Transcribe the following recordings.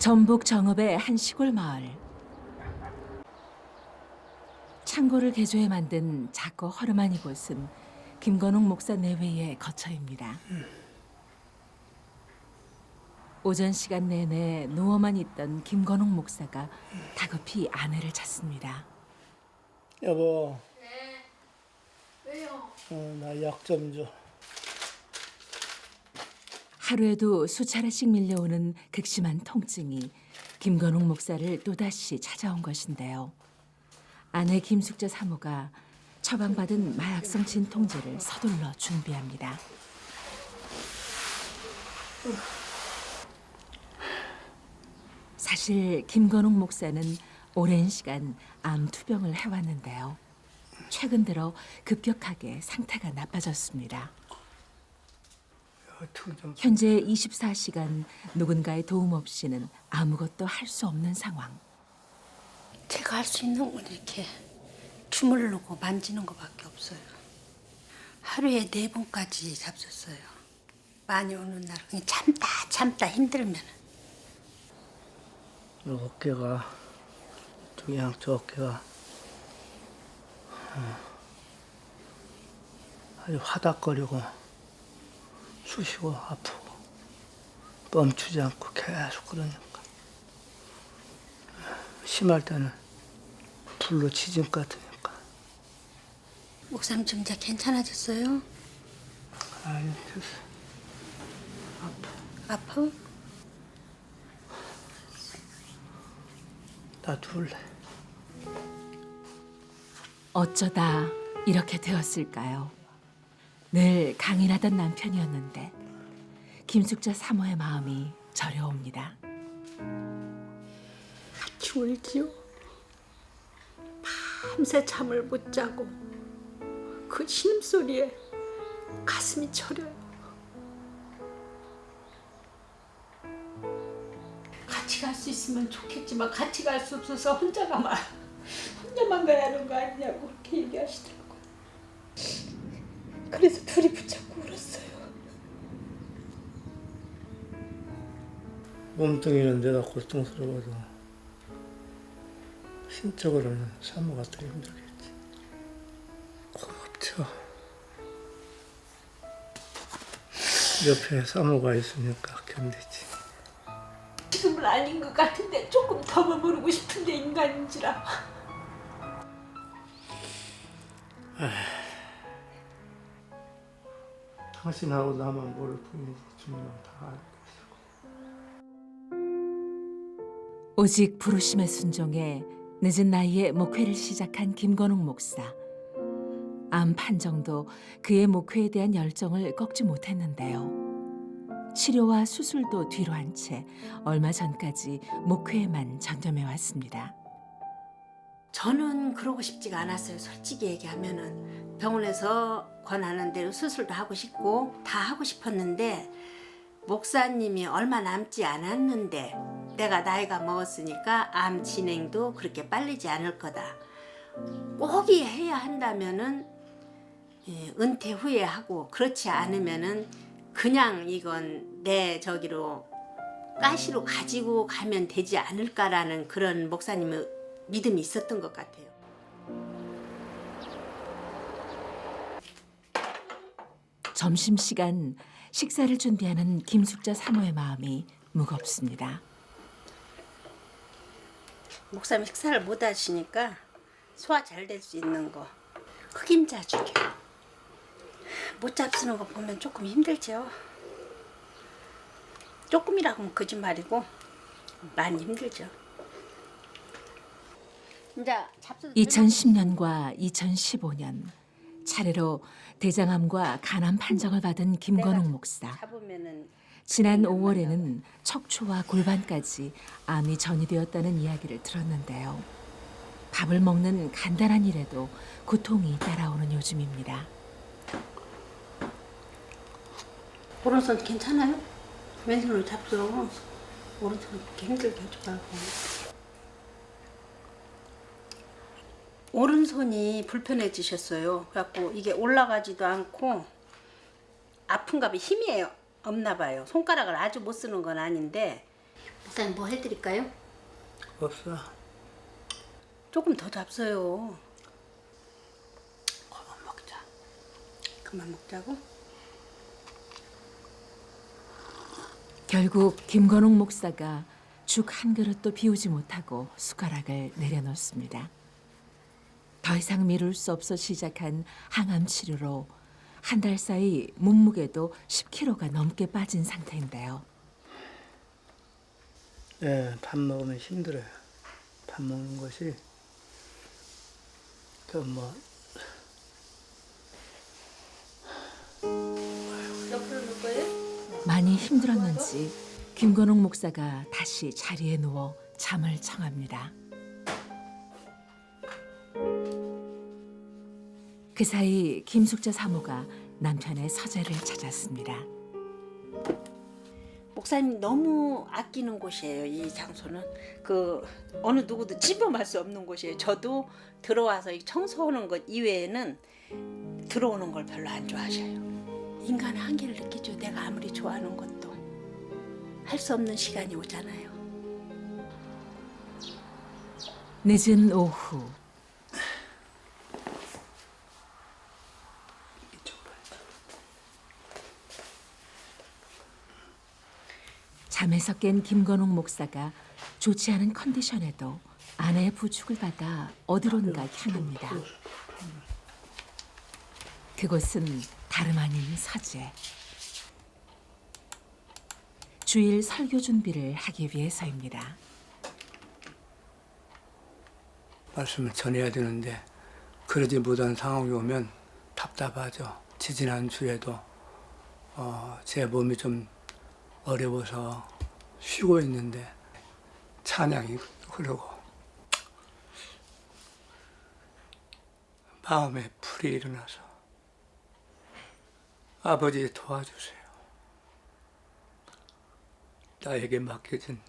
전북 정읍의 한 시골 마을. 창고를 개조해 만든 작고 허름한 이곳은 김건웅 목사 내외의 거처입니다. 오전 시간 내내 누워만 있던 김건웅 목사가 다급히 아내를 찾습니다. 여보, 왜요? 어, 나 약 좀 줘. 하루에도 수차례씩 밀려오는 극심한 통증이 김건웅 목사를 또다시 찾아온 것인데요. 아내 김숙자 사모가 처방받은 마약성 진통제를 서둘러 준비합니다. 사실 김건웅 목사는 오랜 시간 암 투병을 해왔는데요. 최근 들어 급격하게 상태가 나빠졌습니다. 현재 24시간 누군가의 도움 없이는 아무것도 할 수 없는 상황. 제가 할 수 있는 건 이렇게 주물르고 만지는 것밖에 없어요. 하루에 네 번까지 잡섰어요. 많이 오는 날 그냥 참다 참다 힘들면 요 어깨가 두 양쪽 어깨가 어, 아주 화닥거리고 쑤시고 아프고 멈추지 않고 계속 그러니까 심할 때는 불로 치진 것 같으니까 좀 이제 괜찮아졌어요? 아니 됐어 아파? 나 둘래 어쩌다 이렇게 되었을까요? 늘 강인하던 남편이었는데 김숙자 사모의 마음이 저려옵니다. 같이 울지요. 밤새 잠을 못 자고 그 신음소리에 가슴이 저려요. 같이 갈 수 있으면 좋겠지만 같이 갈 수 없어서 혼자 가만 혼자만 가야 하는 거 아니냐고 그렇게 얘기하시더라고요. 그래서 둘이 붙잡고 울었어요. 몸뚱이는 내가 고통스러워도 신적으로는 사모가 더 힘들겠지. 고맙죠. 옆에 사모가 있으니까 견디지. 지금은 아닌 것 같은데 조금 더 머무르고 싶은데 인간인지라. 당신하고 나만 모를 뿐이지 주님은 다 알고 있고. 오직 부르심에 순종해 늦은 나이에 목회를 시작한 김건웅 목사. 암 판정도 그의 목회에 대한 열정을 꺾지 못했는데요. 치료와 수술도 뒤로 한 채 얼마 전까지 목회에만 전념해 왔습니다. 저는 그러고 싶지가 않았어요. 솔직히 얘기하면은 병원에서 권하는 대로 수술도 하고 싶고 다 하고 싶었는데 목사님이 얼마 남지 않았는데 내가 나이가 먹었으니까 암 진행도 그렇게 빨리지 않을 거다. 꼭이 해야 한다면은 예, 은퇴 후에 하고 그렇지 않으면은 그냥 이건 내 저기로 가시로 가지고 가면 되지 않을까라는 그런 목사님의 믿음이 있었던 것 같아요. 점심시간 식사를 준비하는 김숙자 사모의 마음이 무겁습니다. 목사님 식사를 못 하시니까 소화 잘 될 수 있는 거 흑임자 죽여. 못 잡수는 거 보면 조금 힘들죠. 조금이라고 하면 거짓말이고 많이 힘들죠. 이제 잡수 2010년과 2015년 차례로 대장암과 간암 판정을 받은 김건웅 목사. 지난 5월에는 척추와 골반까지 암이 전이되었다는 이야기를 들었는데요. 밥을 먹는 간단한 일에도 고통이 따라오는 요즘입니다. 오른손 괜찮아요? 왼손으로 잡수. 오른손 힘들게 하지 말고. 오른손이 불편해지셨어요. 그래갖고 이게 올라가지도 않고 아픈가 봐 힘이 없나 봐요. 손가락을 아주 못 쓰는 건 아닌데 목사님 뭐 해드릴까요? 없어. 조금 더 잡숴요. 그만 먹자. 그만 먹자고? 결국 김건옥 목사가 죽 한 그릇도 비우지 못하고 숟가락을 내려놓습니다. 더 이상 미룰 수 없어 시작한 항암 치료로 한 달 사이 몸무게도 10kg가 넘게 빠진 상태인데요. 예, 밥 먹으면 힘들어요. 밥 먹는 것이 그뭐? 많이 힘들었는지 김건옥 목사가 다시 자리에 누워 잠을 청합니다. 그 사이 김숙자 사모가 남편의 서재를 찾았습니다. 목사님 너무 아끼는 곳이에요. 이 장소는 그 어느 누구도 침범할 수 없는 곳이에요. 저도 들어와서 이 청소하는 것 이외에는 들어오는 걸 별로 안 좋아하셔요. 인간 한계를 느끼죠. 내가 아무리 좋아하는 것도 할 수 없는 시간이 오잖아요. 늦은 오후 잠에서 깬 김건옥 목사가 좋지 않은 컨디션에도 아내의 부축을 받아 어디론가 향합니다. 그곳은 다름 아닌 서재. 주일 설교 준비를 하기 위해서입니다. 말씀을 전해야 되는데 그러지 못한 상황이 오면 답답하죠. 지지난 주에도 어, 제 몸이 좀 어려워서 쉬고 있는데 찬양이 흐르고 마음에 불이 일어나서 아버지 도와주세요. 나에게 맡겨진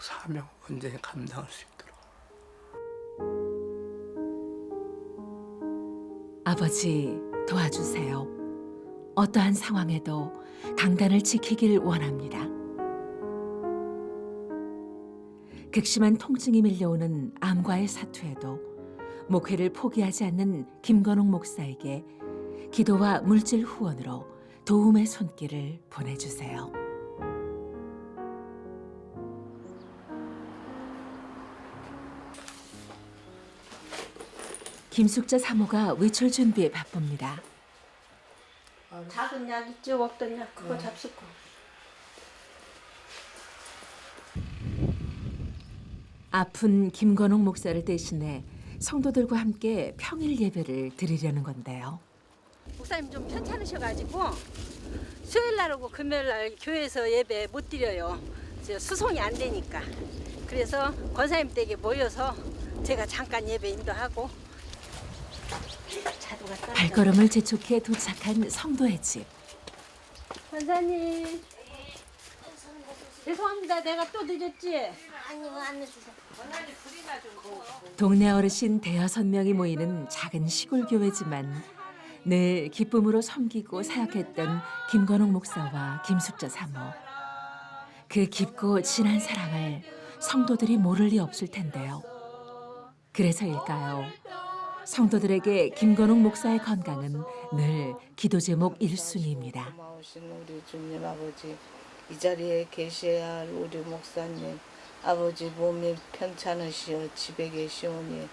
사명 언제 감당할 수 있도록 아버지 도와주세요. 어떠한 상황에도 강단을 지키길 원합니다. 극심한 통증이 밀려오는 암과의 사투에도 목회를 포기하지 않는 김건옥 목사에게 기도와 물질 후원으로 도움의 손길을 보내주세요. 김숙자 사모가 외출 준비에 바쁩니다. 작은 약 있죠? 없던 약 그거 잡수고. 아픈 김건옥 목사를 대신해 성도들과 함께 평일 예배를 드리려는 건데요. 목사님 좀 편찮으셔가지고 수요일 날하고 금요일 날 교회에서 예배 못 드려요. 저 수송이 안 되니까. 그래서 권사님 댁에 모여서 제가 잠깐 예배 인도하고 자두가 떨어져. 발걸음을 재촉해 도착한 성도의 집. 권사님 죄송합니다. 내가 또 늦었지? 동네 어르신 대여섯 명이 모이는 작은 시골 교회지만 늘 기쁨으로 섬기고 사역했던 김건옥 목사와 김숙자 사모. 그 깊고 진한 사랑을 성도들이 모를 리 없을 텐데요. 그래서일까요? 성도들에게 김건옥 목사의 건강은 늘 기도 제목 1순위입니다. 고마우신 우리 주님 아버지 이 자리에 계셔야 할 우리 목사님 아버지 몸이 편찮으시어 집에 계시오니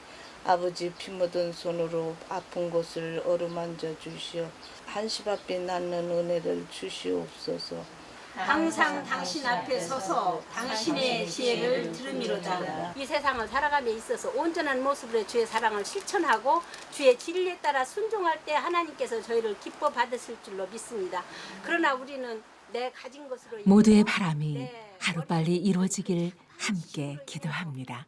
아버지 피 묻은 손으로 아픈 곳을 어루만져 주시어 한시바빛 낳는 은혜를 주시옵소서 항상 당신 앞에 서서 당신의 지혜를 들음이로다. 이 세상을 살아감에 있어서 온전한 모습으로 주의 사랑을 실천하고 주의 진리에 따라 순종할 때 하나님께서 저희를 기뻐 받으실 줄로 믿습니다. 그러나 우리는 내 가진 것으로 모두의 바람이 네, 하루빨리 이루어지길 함께 기도합니다.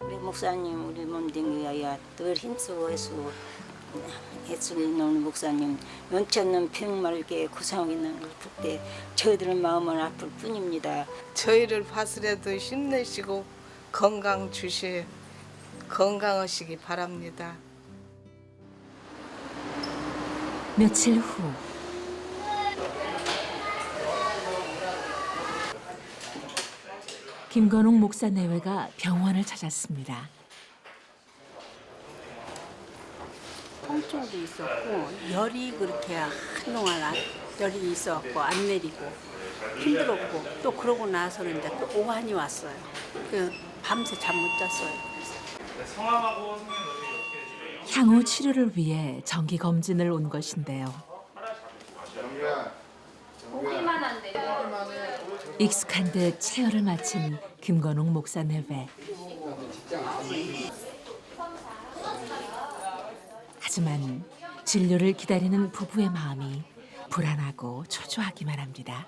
우리 목사님 우리 위하여 늘 힘쓰고 애 예수를 노는 목사님 연치 않는 병말게 고생하고 있는 걸 볼 때 저희들은 마음은 아플 뿐입니다. 저희를 봤으라도 힘내시고 건강 주시 건강하시기 바랍니다. 며칠 후 김건웅 목사 내외가 병원을 찾았습니다. 통증도 있었고 열이 그렇게 한동안 안- 열이 있었고 안 내리고 힘들었고 또 그러고 나서는 이제 또 오한이 왔어요. 그 밤새 잠 못 잤어요. 향후 치료를 위해 정기 검진을 온 것인데요. 익숙한 듯 체열을 마친 김건웅 목사 내외. 하지만 진료를 기다리는 부부의 마음이 불안하고 초조하기만 합니다.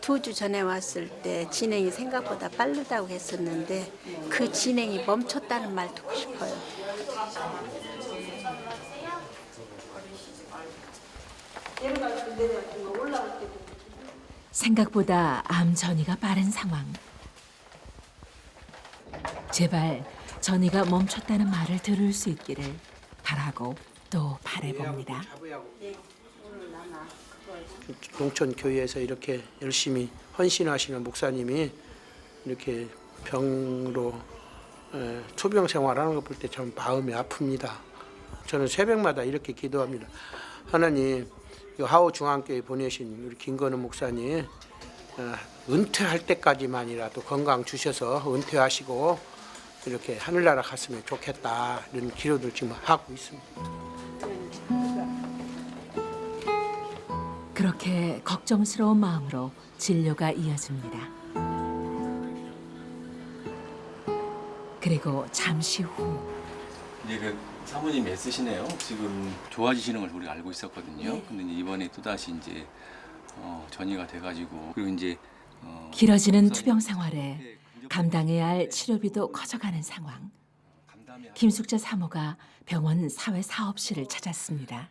두 주 전에 왔을 때 진행이 생각보다 빠르다고 했었는데 그 진행이 멈췄다는 말 듣고 싶어요. 생각보다 암 전이가 빠른 상황. 제발 전이가 멈췄다는 말을 들을 수 있기를 바라고 또 바래봅니다. 농촌 교회에서 이렇게 열심히 헌신하시는 목사님이 이렇게 병으로 에, 초병 생활하는 거 볼 때 참 마음이 아픕니다. 저는 새벽마다 이렇게 기도합니다. 하나님, 이 하우 중앙교회 보내신 우리 김건우 목사님 어, 은퇴할 때까지만이라도 건강 주셔서 은퇴하시고 이렇게 하늘나라 갔으면 좋겠다 이런 기도를 지금 하고 있습니다. 그렇게 걱정스러운 마음으로 진료가 이어집니다. 그리고 잠시 후 이제 그 사모님 애쓰시네요. 지금 좋아지시는 걸 우리가 알고 있었거든요. 근데 이제 이번에 또 다시 이제 어, 전이가 돼가지고 그리고 이제 어, 길어지는 투병 생활에 네, 감당해야 할 치료비도 커져가는 상황. 김숙자 사모가 병원 사회 사업실을 찾았습니다.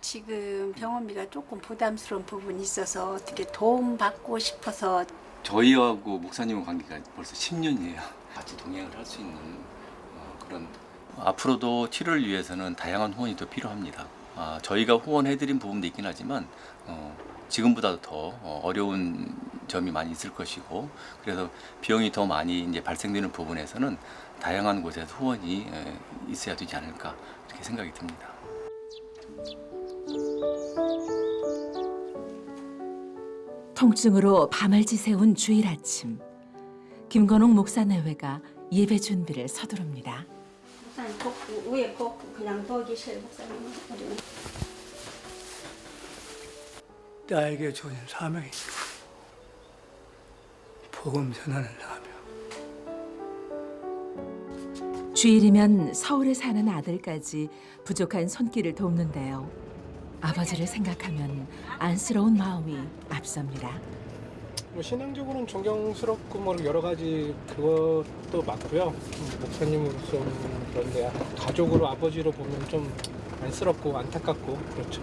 지금 병원비가 조금 부담스러운 부분이 있어서 어떻게 도움 받고 싶어서 저희하고 목사님 관계가 벌써 10년이에요. 같이 동행을 할 수 있는 어, 그런 앞으로도 치료를 위해서는 다양한 후원이 더 필요합니다. 아, 저희가 후원해드린 부분도 있긴 하지만 어, 지금보다 더 어, 어려운 점이 많이 있을 것이고 그래서 비용이 더 많이 이제 발생되는 부분에서는 다양한 곳에서 후원이 에, 있어야 되지 않을까 이렇게 생각이 듭니다. 통증으로 밤을 지새운 주일 아침. 김건웅 목사 내외가 예배 준비를 서두릅니다. 목사님 걷고 위에 걷고 그냥 더 계셔요 목사님 우리는 나에게 주어진 사명이 복음 전하는 사명. 주일이면 서울에 사는 아들까지 부족한 손길을 돕는데요. 아버지를 생각하면 안쓰러운 마음이 앞섭니다. 뭐 신앙적으로는 존경스럽고 뭐 여러 가지 그것도 맞고요. 음, 목사님으로서는 그런데 가족으로 아버지로 보면 좀 안쓰럽고 안타깝고 그렇죠.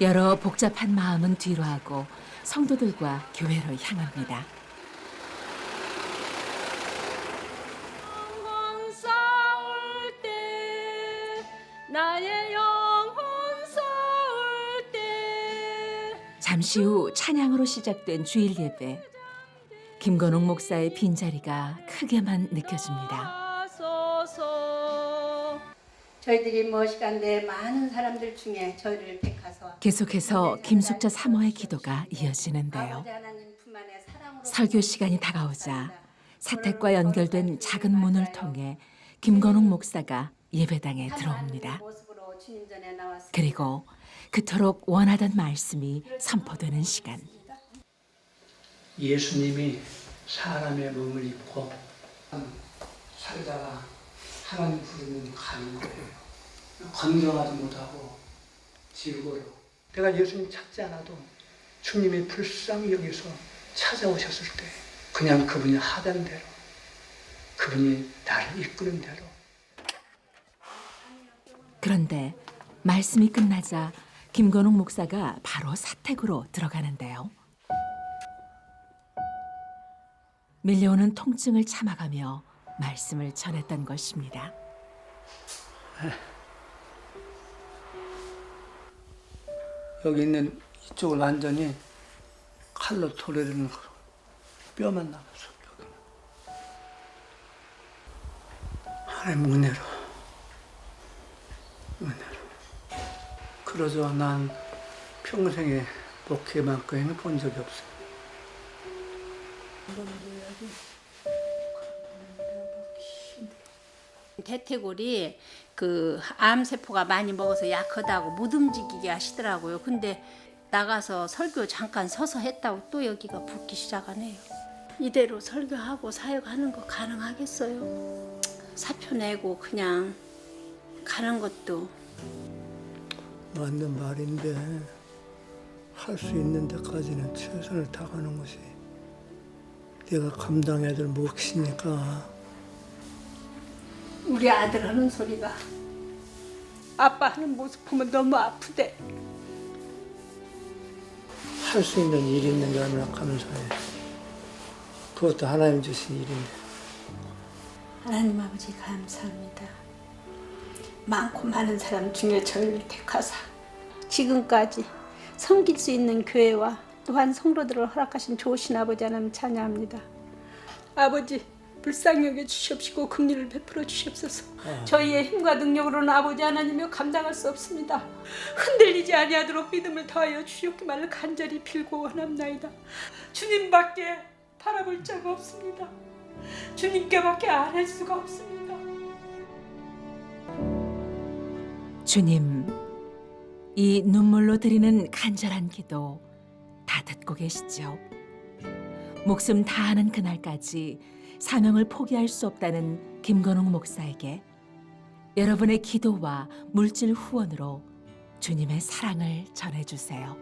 여러 복잡한 마음은 뒤로 하고 성도들과 교회로 향합니다. 영혼 싸울 때 나의 영혼 싸울 때 잠시 후 찬양으로 시작된 주일 예배. 김건웅 목사의 빈자리가 크게만 느껴집니다. 저희들이 뭐 시간대 많은 사람들 중에 저희를 택하서 계속해서 김숙자 사모의 기도가 이어지는데요. 아버지 하나님 품 안에 사랑으로 설교 시간이 다가오자 사택과 연결된 작은 문을 통해 김건웅 목사가 예배당에 들어옵니다. 모습으로 주님 전에 나왔습니다. 그리고 그토록 원하던 말씀이 선포되는 시간. 예수님이 사람의 몸을 입고 살다가 하나님 부르면 가는 거예요. 건강하지 못하고 질고로. 내가 예수님 찾지 않아도 주님이 불쌍히 여기서 찾아오셨을 때 그냥 그분이 하던 대로 그분이 나를 이끄는 대로 그런데 말씀이 끝나자 김건웅 목사가 바로 사택으로 들어가는데요. 밀려오는 통증을 참아가며 말씀을 전했던 것입니다. 여기 있는 이쪽을 완전히 칼로 거. 뼈만 남았어. 여기는. 하나님 은혜로. 은혜로. 그러죠. 난 평생에 목회만큼은 본 적이 없어. 대퇴골이 그 암세포가 많이 먹어서 약하다고 못 움직이게 하시더라고요. 근데 나가서 설교 잠깐 서서 했다고 또 여기가 붓기 시작하네요. 이대로 설교하고 사역하는 거 가능하겠어요? 사표 내고 그냥 가는 것도 맞는 말인데 할 수 있는 데까지는 최선을 다하는 것이 내가 감당해야 될 몫이니까 우리 아들 하는 소리가 아빠 하는 모습 보면 너무 아프대. 할 수 있는 일이 있는 게 얼마나 감사해. 그것도 하나님 주신 일인데 하나님 아버지 감사합니다. 많고 많은 사람 중에 저를 택하사 지금까지 섬길 수 있는 교회와 또한 성도들을 허락하신 좋으신 아버지 하나님 찬양합니다. 아버지 불쌍히 여겨 주시옵시고 긍휼을 베풀어 주시옵소서. 저희의 힘과 능력으로는 아버지 하나님여 감당할 수 없습니다. 흔들리지 아니하도록 믿음을 더하여 주시옵기만을 간절히 빌고 원합나이다. 주님밖에 바라볼 자가 없습니다. 주님께밖에 아뢰 수가 없습니다. 주님, 이 눈물로 드리는 간절한 기도 다 듣고 계시죠? 목숨 다하는 그날까지 사명을 포기할 수 없다는 김건웅 목사에게 여러분의 기도와 물질 후원으로 주님의 사랑을 전해주세요.